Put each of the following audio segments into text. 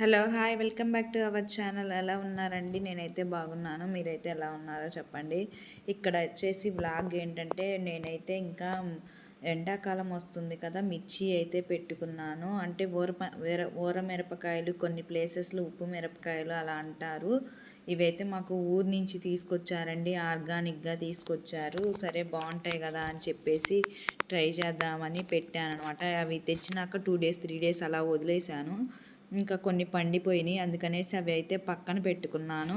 Hello hi. Welcome back to our channel. ఎలా ఉన్నారండి? నేనైతే బాగున్నాను. మీరైతే ఎలా ఉన్నారో చెప్పండి. ఇక్కడ వచ్చేసి బ్లాగ్ ఏంటంటే నేనైతే ఇంకా ఎండాకాలం వస్తుంది కదా మిర్చి అయితే పెట్టుకున్నాను. అంటే ఊర ఊర మిరపకాయలు కొన్ని ప్లేసెస్లో ఉప్పు మిరపకాయలు అలా అంటారు. ఇవైతే మాకు ఊరు నుంచి తీసుకొచ్చారండి. ఆర్గానిక్గా తీసుకొచ్చారు. సరే బాగుంటాయి కదా అని చెప్పేసి ట్రై చేద్దామని పెట్టాను అనమాట అవి తెచ్చినాక టూ డేస్ త్రీ డేస్ అలా వదిలేశాను. ఇంకా కొన్ని పండిపోయినాయి. అందుకనేసి అవి అయితే పక్కన పెట్టుకున్నాను.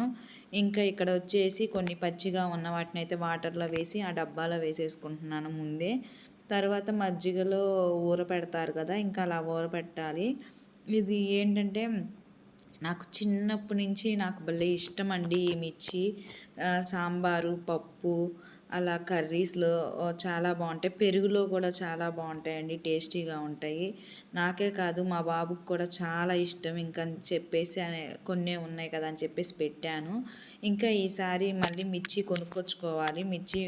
ఇంకా ఇక్కడ వచ్చేసి కొన్ని పచ్చిగా ఉన్న వాటిని అయితే వాటర్లో వేసి ఆ డబ్బాలో వేసేసుకుంటున్నాను ముందే. తర్వాత మజ్జిగలో ఊర పెడతారు కదా ఇంకా అలా ఊర పెట్టాలి ఇది ఏంటంటే నాకు చిన్నప్పటి నుంచి నాకు భలే ఇష్టం అండి ఈ మిర్చి సాంబారు పప్పు అలా కర్రీస్లో చాలా బాగుంటాయి. పెరుగులో కూడా చాలా బాగుంటాయండి టేస్టీగా ఉంటాయి. నాకే కాదు మా బాబుకి కూడా చాలా ఇష్టం. ఇంకా చెప్పేసి కొన్ని ఉన్నాయి కదా అని చెప్పేసి పెట్టాను. ఇంకా ఈసారి మళ్ళీ మిర్చి కొనుక్కొచ్చుకోవాలి. మిర్చి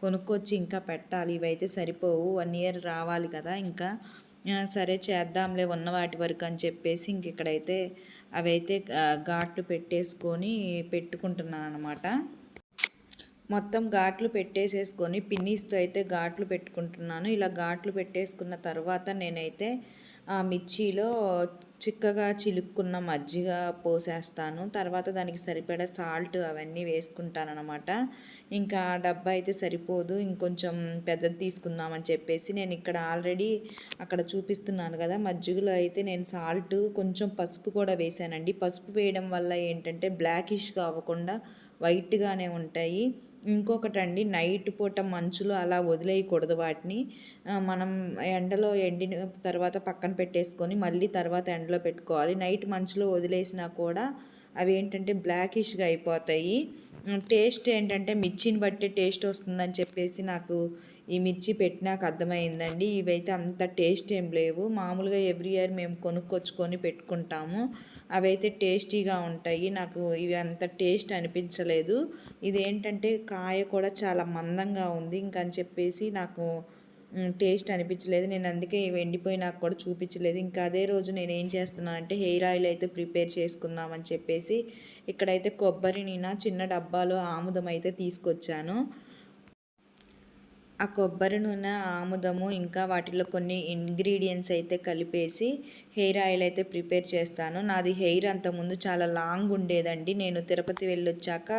కొనుక్కొచ్చి ఇంకా పెట్టాలి. ఇవైతే సరిపోవు. వన్ ఇయర్ రావాలి కదా ఇంకా. సరే చేద్దాంలే ఉన్న వాటి వరకు అని చెప్పేసి ఇంక ఇక్కడైతే అవైతే ఘాట్లు పెట్టేసుకొని పెట్టుకుంటున్నాను అనమాట మొత్తం ఘాట్లు పెట్టేసేసుకొని పిన్నీస్తో అయితే ఘాట్లు పెట్టుకుంటున్నాను. ఇలా ఘాట్లు పెట్టేసుకున్న తర్వాత నేనైతే ఆ మిర్చిలో చిక్కగా చిలుక్కున్న మజ్జిగ పోసేస్తాను. తర్వాత దానికి సరిపడా సాల్ట్ అవన్నీ వేసుకుంటాను అనమాట ఇంకా డబ్బా అయితే సరిపోదు. ఇంకొంచెం పెద్దది తీసుకుందామని చెప్పేసి నేను ఇక్కడ ఆల్రెడీ అక్కడ చూపిస్తున్నాను కదా మజ్జిగలో అయితే నేను సాల్ట్ కొంచెం పసుపు కూడా వేసానండి పసుపు వేయడం వల్ల ఏంటంటే బ్లాకిష్గా అవ్వకుండా వైట్గానే ఉంటాయి. ఇంకొకటి అండి నైట్ పూట మంచులో అలా వదిలేయకూడదు వాటిని. మనం ఎండలో ఎండిన తర్వాత పక్కన పెట్టేసుకొని మళ్ళీ తర్వాత ఎండలో పెట్టుకోవాలి. నైట్ మంచులో వదిలేసినా కూడా అవి ఏంటంటే బ్లాకిష్గా అయిపోతాయి. టేస్ట్ ఏంటంటే మిర్చిని బట్టి టేస్ట్ వస్తుందని చెప్పేసి నాకు ఈ మిర్చి పెట్టినాక అర్థమైందండి. ఇవైతే అంత టేస్ట్ ఏం లేవు. మామూలుగా ఎవ్రీ ఇయర్ మేము కొనుక్కొచ్చుకొని పెట్టుకుంటాము. అవైతే టేస్టీగా ఉంటాయి. నాకు ఇవి అంత టేస్ట్ అనిపించలేదు. ఇది ఏంటంటే కాయ కూడా చాలా మందంగా ఉంది. ఇంకని చెప్పేసి నాకు టేస్ట్ అనిపించలేదు. నేను అందుకే ఎండిపోయి నాకు కూడా చూపించలేదు. ఇంకా అదే రోజు నేను ఏం చేస్తున్నానంటే హెయిర్ ఆయిల్ అయితే ప్రిపేర్ చేసుకుందామని చెప్పేసి ఇక్కడైతే కొబ్బరిని నా చిన్న డబ్బాలో ఆముదం అయితే తీసుకొచ్చాను. ఆ కొబ్బరి నూనె ఆముదము ఇంకా వాటిలో కొన్ని ఇంగ్రీడియంట్స్ అయితే కలిపేసి హెయిర్ ఆయిల్ అయితే ప్రిపేర్ చేస్తాను. నాది హెయిర్ అంతకుముందు చాలా లాంగ్ ఉండేదండి. నేను తిరుపతి వెళ్ళొచ్చాక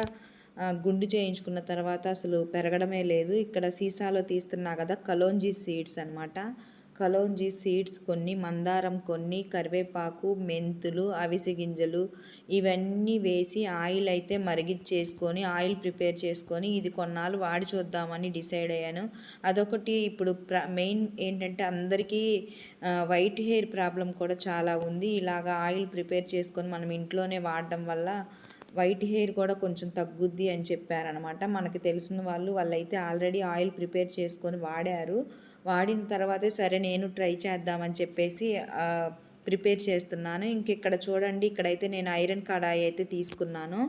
గుండు చేయించుకున్న తర్వాత అసలు పెరగడమే లేదు. ఇక్కడ సీసాలో తీస్తున్నా కదా కలోంజీ సీడ్స్ అనమాట కలోంజీ సీడ్స్ కొన్ని మందారం కొన్ని కరివేపాకు మెంతులు అవిసి గింజలు ఇవన్నీ వేసి ఆయిల్ అయితే మరిగిచ్చేసుకొని ఆయిల్ ప్రిపేర్ చేసుకొని ఇది కొన్నాళ్ళు వాడి చూద్దామని డిసైడ్ అయ్యాను. అదొకటి ఇప్పుడు ప్ర మెయిన్ ఏంటంటే అందరికీ వైట్ హెయిర్ ప్రాబ్లం కూడా చాలా ఉంది. ఇలాగా ఆయిల్ ప్రిపేర్ చేసుకొని మనం ఇంట్లోనే వాడడం వల్ల వైట్ హెయిర్ కూడా కొంచెం తగ్గుద్ది అని చెప్పారనమాట మనకి తెలిసిన వాళ్ళు వాళ్ళైతే ఆల్రెడీ ఆయిల్ ప్రిపేర్ చేసుకొని వాడారు. వాడిన తర్వాతే సరే నేను ట్రై చేద్దామని చెప్పేసి ప్రిపేర్ చేస్తున్నాను. ఇంక ఇక్కడ చూడండి ఇక్కడైతే నేను ఐరన్ కడాయి అయితే తీసుకున్నాను.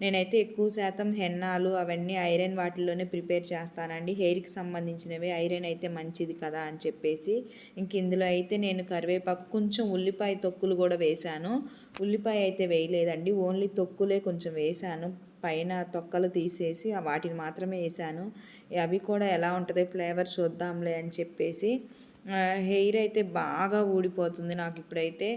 నేనైతే ఎక్కువ శాతం హెన్నాలు అవన్నీ ఐరన్ వాటిల్లోనే ప్రిపేర్ చేస్తానండి. హెయిర్కి సంబంధించినవి ఐరన్ అయితే మంచిది కదా అని చెప్పేసి. ఇంక ఇందులో అయితే నేను కరివేపాకు కొంచెం ఉల్లిపాయ తొక్కులు కూడా వేశాను. ఉల్లిపాయ అయితే వేయలేదండి. ఓన్లీ తొక్కులే కొంచెం వేశాను. పైన తొక్కలు తీసేసి వాటిని మాత్రమే వేసాను అవి కూడా ఎలా ఉంటుంది ఫ్లేవర్ చూద్దాంలే అని చెప్పేసి హెయిర్ అయితే బాగా ఊడిపోతుంది నాకు ఇప్పుడైతే.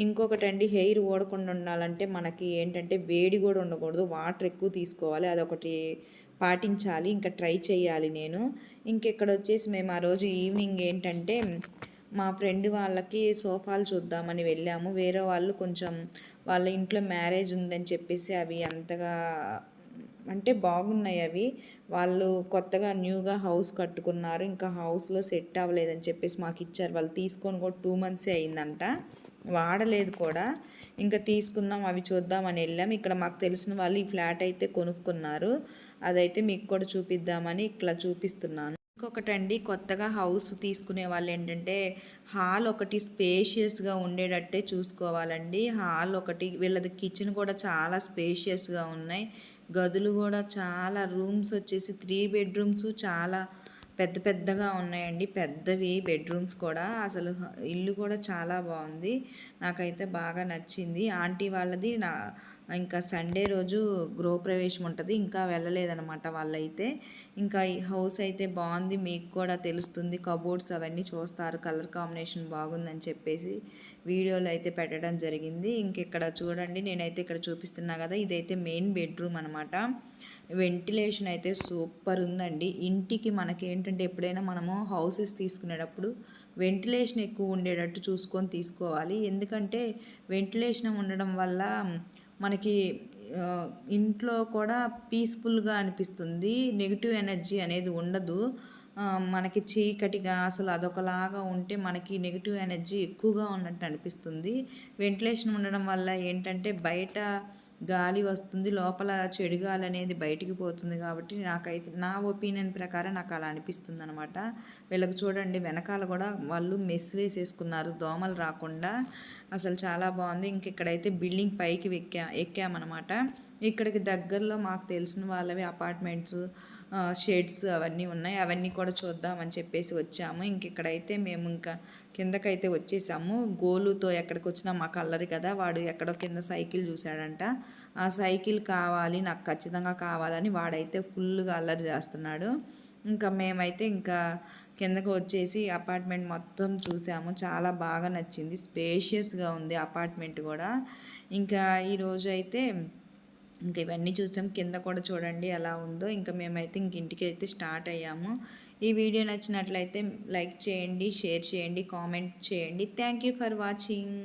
ఇంకొకటి అండి హెయిర్ ఊడకుండా ఉండాలంటే మనకి ఏంటంటే వేడి కూడా ఉండకూడదు వాటర్ ఎక్కువ తీసుకోవాలి అదొకటి పాటించాలి ఇంకా ట్రై చేయాలి నేను. ఇంకెక్కడ వచ్చేసి మేము ఆ రోజు ఈవినింగ్ ఏంటంటే మా ఫ్రెండ్ వాళ్ళకి సోఫాలు చూద్దామని వెళ్ళాము. వేరే వాళ్ళు కొంచెం వాళ్ళ ఇంట్లో మ్యారేజ్ ఉందని చెప్పేసి అవి అంతగా అంటే బాగున్నాయి అవి. వాళ్ళు కొత్తగా న్యూగా హౌస్ కట్టుకున్నారు. ఇంకా హౌస్లో సెట్ అవ్వలేదని చెప్పేసి మాకు ఇచ్చారు. వాళ్ళు తీసుకొని కూడా టూ మంత్సే అయిందంట. వాడలేదు కూడా. ఇంకా తీసుకుందాం అవి చూద్దామని వెళ్ళాం. ఇక్కడ మాకు తెలిసిన వాళ్ళు ఈ ఫ్లాట్ అయితే కొనుక్కున్నారు. అదైతే మీకు కూడా చూపిద్దామని ఇట్లా చూపిస్తున్నాను. ఇంకొకటండి కొత్తగా హౌస్ తీసుకునే వాళ్ళు ఏంటంటే హాల్ ఒకటి స్పేషియస్గా ఉండేటట్టే చూసుకోవాలండి. హాల్ ఒకటి వీళ్ళది కిచెన్ కూడా చాలా స్పేషియస్గా ఉన్నాయి. గదులు కూడా చాలా రూమ్స్ వచ్చేసి త్రీ బెడ్రూమ్స్ చాలా పెద్ద పెద్దగా ఉన్నాయండి. పెద్దవి బెడ్రూమ్స్ కూడా. అసలు ఇల్లు కూడా చాలా బాగుంది. నాకైతే బాగా నచ్చింది. ఆంటీ వాళ్ళది నా ఇంకా సండే రోజు గృహప్రవేశం ఉంటుంది. ఇంకా వెళ్ళలేదన్నమాట వాళ్ళైతే. ఇంకా ఈ హౌస్ అయితే బాగుంది. మీకు కూడా తెలుస్తుంది. కబోర్డ్స్ అవన్నీ చూస్తారు. కలర్ కాంబినేషన్ బాగుందని చెప్పేసి. వీడియోలు అయితే పెట్టడం జరిగింది. ఇంకెక్కడ చూడండి నేనైతే ఇక్కడ చూపిస్తున్నా కదా ఇదైతే మెయిన్ బెడ్రూమ్ అనమాట వెంటిలేషన్ అయితే సూపర్ ఉందండి. ఇంటికి మనకి ఏంటంటే ఎప్పుడైనా మనము హౌసెస్ తీసుకునేటప్పుడు వెంటిలేషన్ ఎక్కువ ఉండేటట్టు చూసుకొని తీసుకోవాలి. ఎందుకంటే వెంటిలేషన్ ఉండడం వల్ల మనకి ఇంట్లో కూడా పీస్ఫుల్గా అనిపిస్తుంది. నెగిటివ్ ఎనర్జీ అనేది ఉండదు. మనకి చీకటిగా అసలు అదొకలాగా ఉంటే మనకి నెగిటివ్ ఎనర్జీ ఎక్కువగా ఉన్నట్టు అనిపిస్తుంది. వెంటిలేషన్ ఉండడం వల్ల ఏంటంటే బయట గాలి వస్తుంది లోపల చెడు గాలి అనేది బయటికి పోతుంది కాబట్టి నాకైతే నా ఒపీనియన్ ప్రకారం నాకు అలా అనిపిస్తుంది అనమాట వీళ్ళకి చూడండి వెనకాల కూడా వాళ్ళు మెస్ వేసేసుకున్నారు దోమలు రాకుండా. అసలు చాలా బాగుంది. ఇంక ఇక్కడైతే బిల్డింగ్ పైకి ఎక్కా ఎక్కామన్నమాట. ఇక్కడికి దగ్గరలో మాకు తెలిసిన వాళ్ళవి అపార్ట్మెంట్స్ షెడ్స్ అవన్నీ ఉన్నాయి. అవన్నీ కూడా చూద్దామని చెప్పేసి వచ్చాము. ఇంక ఇక్కడైతే మేము ఇంకా కిందకైతే వచ్చేసాము. గోలుతో ఎక్కడికి వచ్చినా మాకు అల్లరి కదా. వాడు ఎక్కడో కింద సైకిల్ చూశాడంట. ఆ సైకిల్ కావాలి నాకు ఖచ్చితంగా కావాలని వాడైతే ఫుల్గా అల్లరి చేస్తున్నాడు. ఇంకా మేమైతే ఇంకా కిందకు వచ్చేసి అపార్ట్మెంట్ మొత్తం చూసాము. చాలా బాగా నచ్చింది. స్పేషియస్గా ఉంది అపార్ట్మెంట్ కూడా. ఇంకా ఈరోజు అయితే ఇంకా ఇవన్నీ చూసాం. కింద కూడా చూడండి ఎలా ఉందో. ఇంకా మేమైతే ఇంక ఇంటికి అయితే స్టార్ట్ అయ్యాము. ఈ వీడియో నచ్చినట్లయితే లైక్ చేయండి షేర్ చేయండి కామెంట్ చేయండి. Thank you for watching.